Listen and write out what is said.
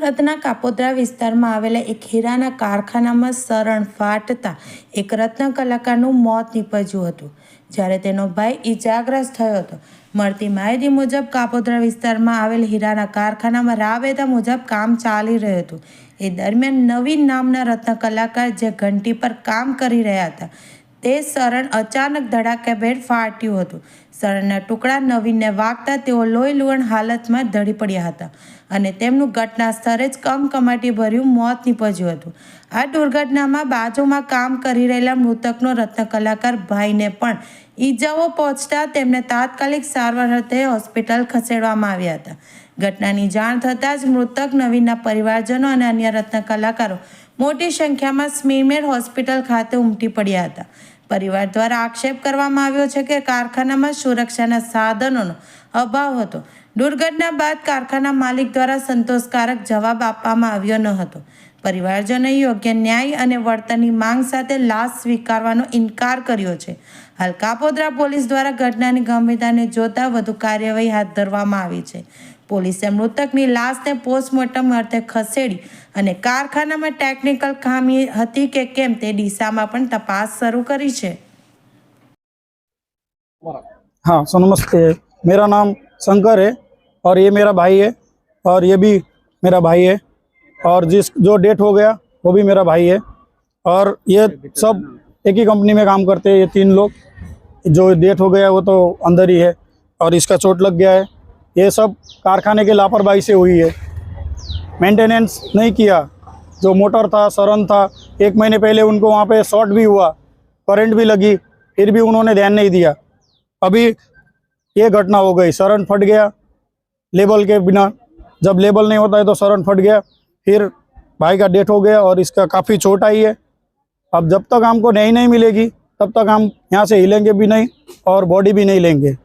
સુરતના કાપોદ્રા વિસ્તારમાં આવેલા એક હીરાના કારખાનામાં શરણ ફાટતા એક રત્ન કલાકારનું મોત નીપજ્યું હતું. જ્યારે તેનો ભાઈ ઈજાગ્રસ્ત થયો હતો. મળતી માહિતી મુજબ કાપોદ્રા વિસ્તારમાં આવેલ હીરાના કારખાનામાં રાબેતા મુજબ કામ ચાલી રહ્યું હતું. એ દરમિયાન નવીન નામના રત્ન કલાકાર જે ઘંટી પર કામ કરી રહ્યા હતા. તે શરણ અચાનક ધડાકેભેર ફાટ્યું હતું. શરણના ટુકડા નવીનને વાગતા તેઓ લોહી લુવણ હાલતમાં ધડી પડ્યા હતા અને તેમનું ઘટના સ્થળે જ કમકમાટી ભર્યું મોત નીપજ્યું હતું. આ દુર્ઘટનામાં બાજુમાં કામ કરી રહેલા મૃતકનો રત્ન કલાકાર ભાઈને પણ ઈજાઓ પહોંચતા તેમને તાત્કાલિક સારવાર અર્થે હોસ્પિટલ ખસેડવામાં આવ્યા હતા. ઘટનાની જાણ થતાં જ મૃતક નવીનના પરિવારજનો અને અન્ય રત્ન કલાકારો મોટી સંખ્યામાં સ્મીમેર હોસ્પિટલ ખાતે ઉમટી પડ્યા હતા. પરિવાર દ્વારા આક્ષેપ કરવામાં આવ્યો છે કે કારખાનામાં સુરક્ષાના સાધનોનો અભાવ હતો. દુર્ઘટના બાદ કારખાના માલિક દ્વારા સંતોષકારક જવાબ આપવામાં આવ્યો ન હતો. પરિવારજનોએ યોગ્ય ન્યાય અને વળતરની માંગ સાથે લાશ સ્વીકારવાનો ઇનકાર કર્યો છે. હાલ કાપોદ્રા પોલીસ દ્વારા ઘટનાની ગંભીરતાને જોતા વધુ કાર્યવાહી હાથ ધરવામાં આવી છે. પોલીસે મૃતકની લાશને પોસ્ટમોર્ટમ અર્થે ખસેડી અને કારખાનામાં ટેકનિકલ ખામી હતી કે કેમ તે દિશામાં પણ તપાસ શરૂ કરી છે हाँ सो नमस्ते मेरा नाम शंकर है और ये मेरा भाई है और ये भी मेरा भाई है और जिस जो डेट हो गया वो भी मेरा भाई है और ये सब एक ही कंपनी में काम करते हैं ये तीन लोग जो डेट हो गया वो तो अंदर ही है और इसका चोट लग गया है ये सब कारखाने के लापरवाही से हुई है। मेंटेनेंस नहीं किया। जो मोटर था सरन था, एक महीने पहले उनको वहाँ पे शॉर्ट भी हुआ करंट भी लगी, फिर भी उन्होंने ध्यान नहीं दिया। अभी ये घटना हो गई सरन फट गया लेबल के बिना। जब लेबल नहीं होता है तो सरन फट गया, फिर भाई का डेथ हो गया और इसका काफ़ी चोट आई है। अब जब तक हमको नहीं नहीं मिलेगी, तब तक हम यहाँ से हिलेंगे भी नहीं और बॉडी भी नहीं लेंगे।